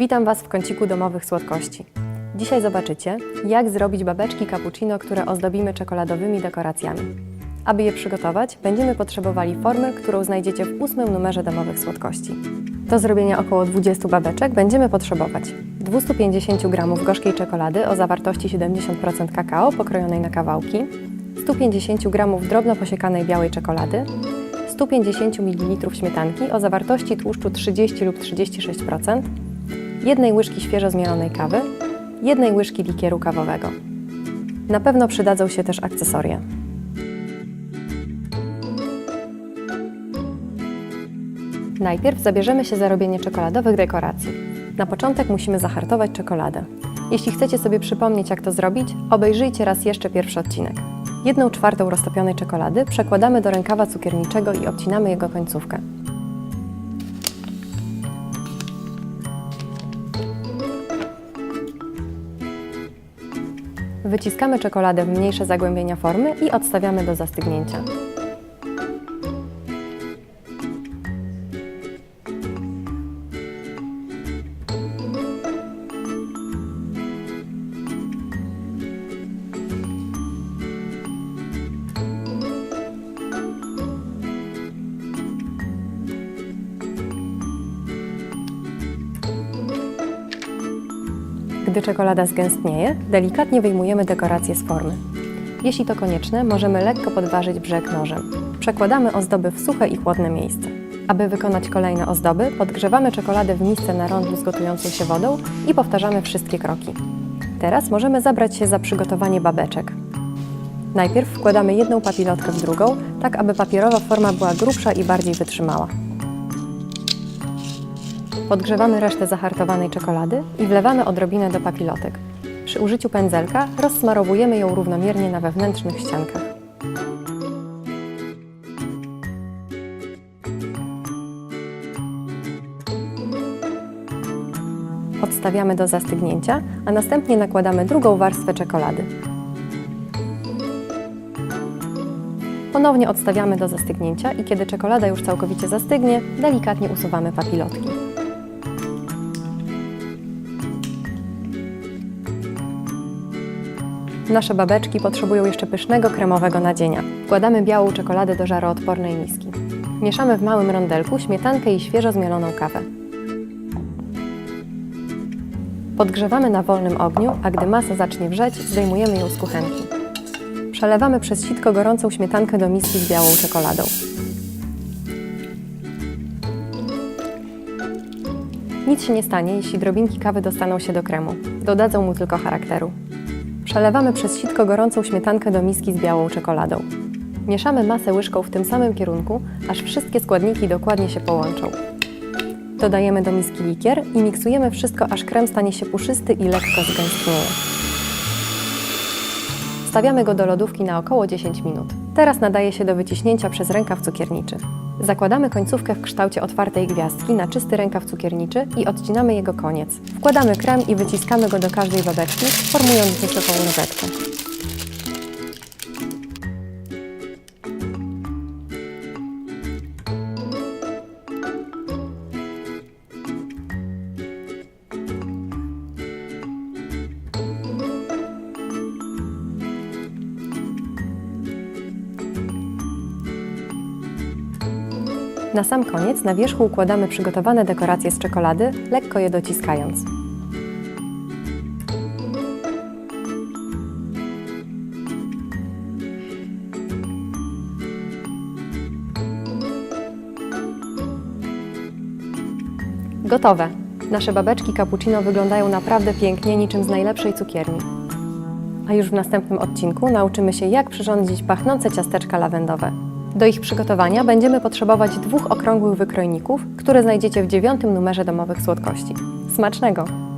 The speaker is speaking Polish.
Witam Was w kąciku domowych słodkości. Dzisiaj zobaczycie, jak zrobić babeczki cappuccino, które ozdobimy czekoladowymi dekoracjami. Aby je przygotować, będziemy potrzebowali formy, którą znajdziecie w ósmym numerze domowych słodkości. Do zrobienia około 20 babeczek będziemy potrzebować 250 g gorzkiej czekolady o zawartości 70% kakao pokrojonej na kawałki, 150 g drobno posiekanej białej czekolady, 150 ml śmietanki o zawartości tłuszczu 30 lub 36%, jednej łyżki świeżo zmielonej kawy, jednej łyżki likieru kawowego. Na pewno przydadzą się też akcesoria. Najpierw zabierzemy się za robienie czekoladowych dekoracji. Na początek musimy zahartować czekoladę. Jeśli chcecie sobie przypomnieć, jak to zrobić, obejrzyjcie raz jeszcze pierwszy odcinek. Jedną czwartą roztopionej czekolady przekładamy do rękawa cukierniczego i obcinamy jego końcówkę. Wyciskamy czekoladę w mniejsze zagłębienia formy i odstawiamy do zastygnięcia. Gdy czekolada zgęstnieje, delikatnie wyjmujemy dekorację z formy. Jeśli to konieczne, możemy lekko podważyć brzeg nożem. Przekładamy ozdoby w suche i chłodne miejsce. Aby wykonać kolejne ozdoby, podgrzewamy czekoladę w misce na rondlu z gotującą się wodą i powtarzamy wszystkie kroki. Teraz możemy zabrać się za przygotowanie babeczek. Najpierw wkładamy jedną papilotkę w drugą, tak aby papierowa forma była grubsza i bardziej wytrzymała. Podgrzewamy resztę zahartowanej czekolady i wlewamy odrobinę do papilotek. Przy użyciu pędzelka rozsmarowujemy ją równomiernie na wewnętrznych ściankach. Odstawiamy do zastygnięcia, a następnie nakładamy drugą warstwę czekolady. Ponownie odstawiamy do zastygnięcia i kiedy czekolada już całkowicie zastygnie, delikatnie usuwamy papilotki. Nasze babeczki potrzebują jeszcze pysznego kremowego nadzienia. Wkładamy białą czekoladę do żaroodpornej miski. Mieszamy w małym rondelku śmietankę i świeżo zmieloną kawę. Podgrzewamy na wolnym ogniu, a gdy masa zacznie wrzeć, zdejmujemy ją z kuchenki. Przelewamy przez sitko gorącą śmietankę do miski z białą czekoladą. Nic się nie stanie, jeśli drobinki kawy dostaną się do kremu. Dodadzą mu tylko charakteru. Przelewamy przez sitko gorącą śmietankę do miski z białą czekoladą. Mieszamy masę łyżką w tym samym kierunku, aż wszystkie składniki dokładnie się połączą. Dodajemy do miski likier i miksujemy wszystko, aż krem stanie się puszysty i lekko zgęstnieje. Stawiamy go do lodówki na około 10 minut. Teraz nadaje się do wyciśnięcia przez rękaw cukierniczy. Zakładamy końcówkę w kształcie otwartej gwiazdki na czysty rękaw cukierniczy i odcinamy jego koniec. Wkładamy krem i wyciskamy go do każdej babeczki, formując wysoką rozetkę. Na sam koniec na wierzchu układamy przygotowane dekoracje z czekolady, lekko je dociskając. Gotowe! Nasze babeczki cappuccino wyglądają naprawdę pięknie, niczym z najlepszej cukierni. A już w następnym odcinku nauczymy się, jak przyrządzić pachnące ciasteczka lawendowe. Do ich przygotowania będziemy potrzebować dwóch okrągłych wykrojników, które znajdziecie w dziewiątym numerze domowych słodkości. Smacznego!